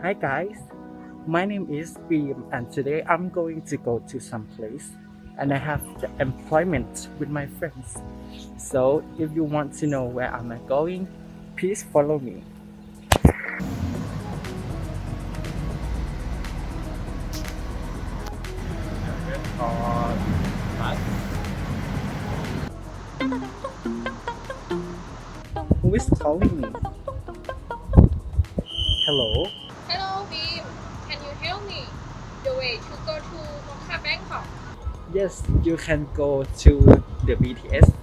Hi guys, my name is Beam and today I'm going to go to some place and I have the employment with my friends. So if you want to know where am I going, please follow me. Who is calling me? Hello? Hello, Beam. Can you help me? The to go to Bangkok? Yes, you can go to the BTS.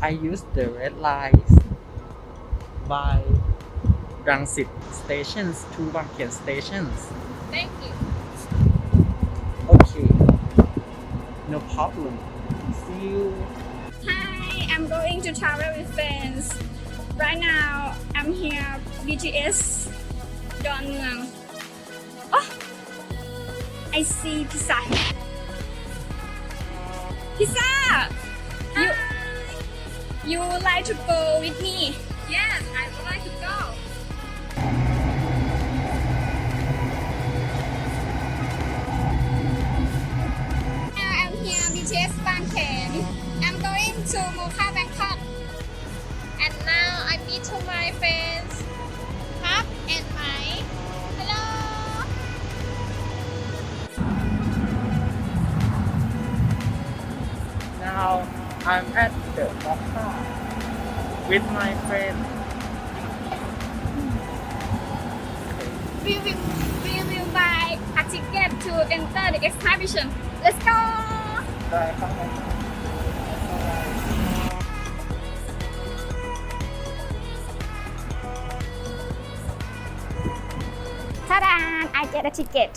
I use the red lines by Rangsit stations to Bangkian stations. Thank you. Okay, no problem. See you. Hi, I'm going to travel with friends. Right now, I'm here BTS Don Mueang. Oh, I see pizza. Pizza, you you would like to go with me? Yes, I would like to go. I'm at the Mocha with my friend. We will we will buy a ticket to enter the exhibition. Let's go. ได้ครับ Ta-da! I get a ticket.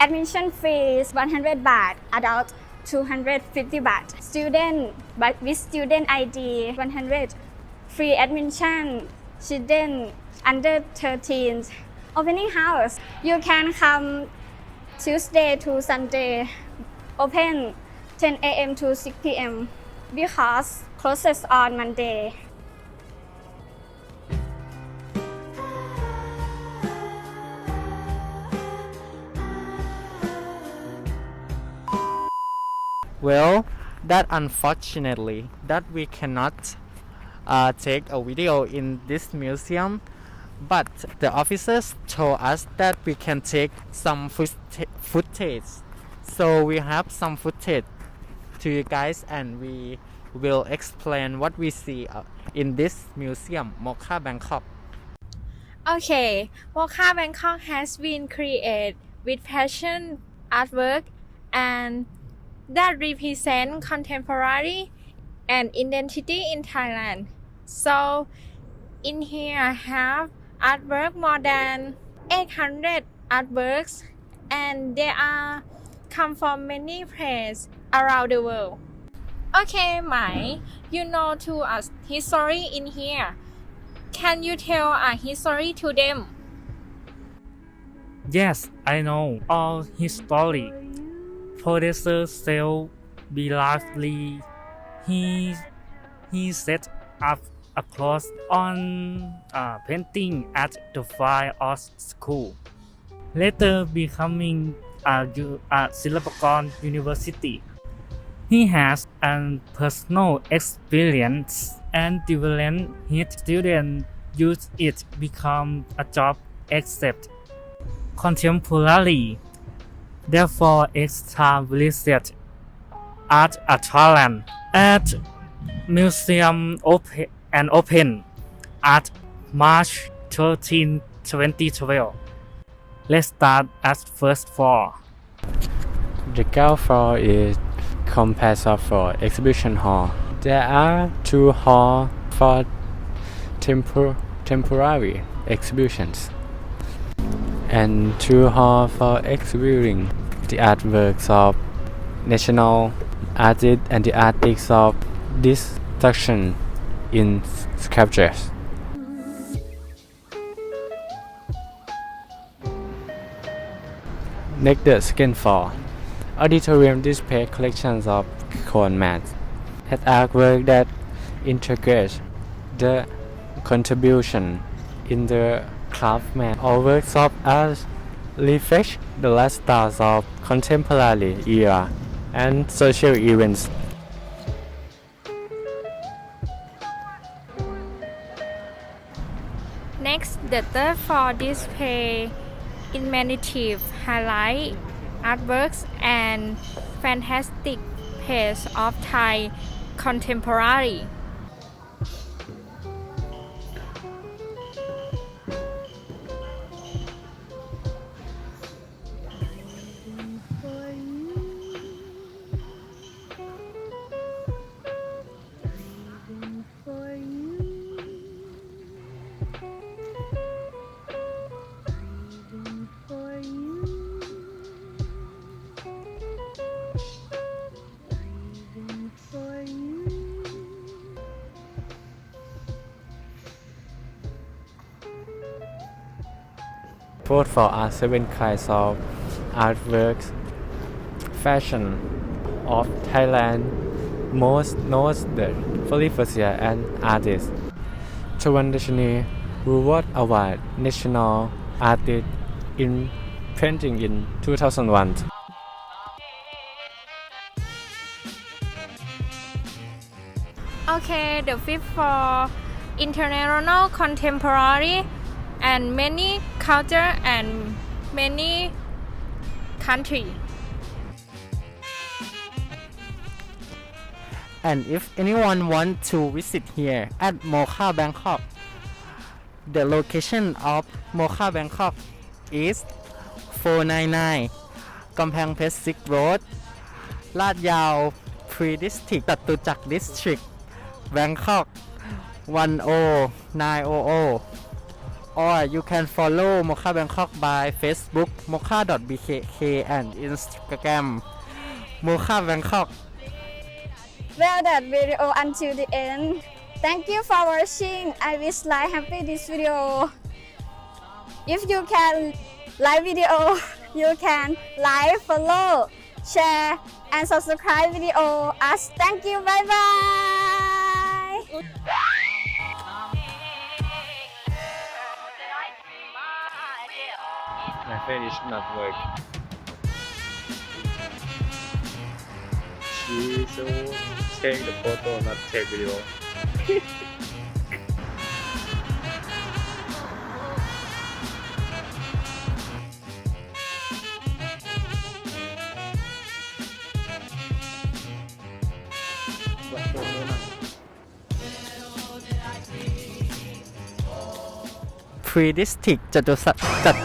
Admission fees 100 baht. Adult 250 baht. Student but with student ID 100. Free admission. Children under 13. Opening house. You can come Tuesday to Sunday. Open 10 a.m. to 6 p.m. because closes on Monday. Well, that unfortunately that we cannot uh, take a video in this museum, but the officers told us that we can take some foota- footage. So we have some footage to you guys, and we will explain what we see uh, in this museum, Mocha Bangkok. Okay, Mocha Bangkok has been created with passion artwork and that represent contemporary and identity in Thailand. So in here I have artwork more than 800 artworks and they are come from many places around the world. Okay, Mai, you know to us history in here. Can you tell a history to them? Yes, I know all his Professor Sel Belavely, he he set up a course on uh, painting at the Fine Arts School. Later becoming a at Silpakorn University. He has a personal experience and developed his students use it become a job except contemporary. Therefore, it's established at Thailand at Museum Open and Open at March 13, 2012. Let's start at first floor. The ground floor is composed of four exhibition hall. There are two halls for tempor- temporary exhibitions and two halls for exhibiting the artworks of national artists and the artists of destruction in sculptures. Next, the second floor. Auditorium display collections of cone mats has artwork that integrates the contribution in the craftsman or workshop as reflect the lifestyles of contemporary era and social events. Next, the third floor display imaginative highlight artworks and fantastic pace of Thai contemporary. Both for are seven kinds of artworks. Fashion of Thailand most knows the Felicia and artist. Chavandashini Award Award National Artist in Painting in 2001. Okay, the fifth for international contemporary and many culture and many country and if anyone want to visit here at Mocha Bangkok the location of Mocha Bangkok is 499กำแพงเพชรซิกโรดลาดยาวพรีดิสติกตัดตุจักดิสทริกแบงคอก1 0 9 0 0 or you can follow Mocha Bangkok by Facebook mocha.bkk and Instagram Mocha Bangkok Well, that video until the end. Thank you for watching. I wish like happy this video. If you can like video, you can like, follow, share, and subscribe video us. Thank you. Bye bye. My friend is not work. She so take the photo, not take video. Pre District จตุจักร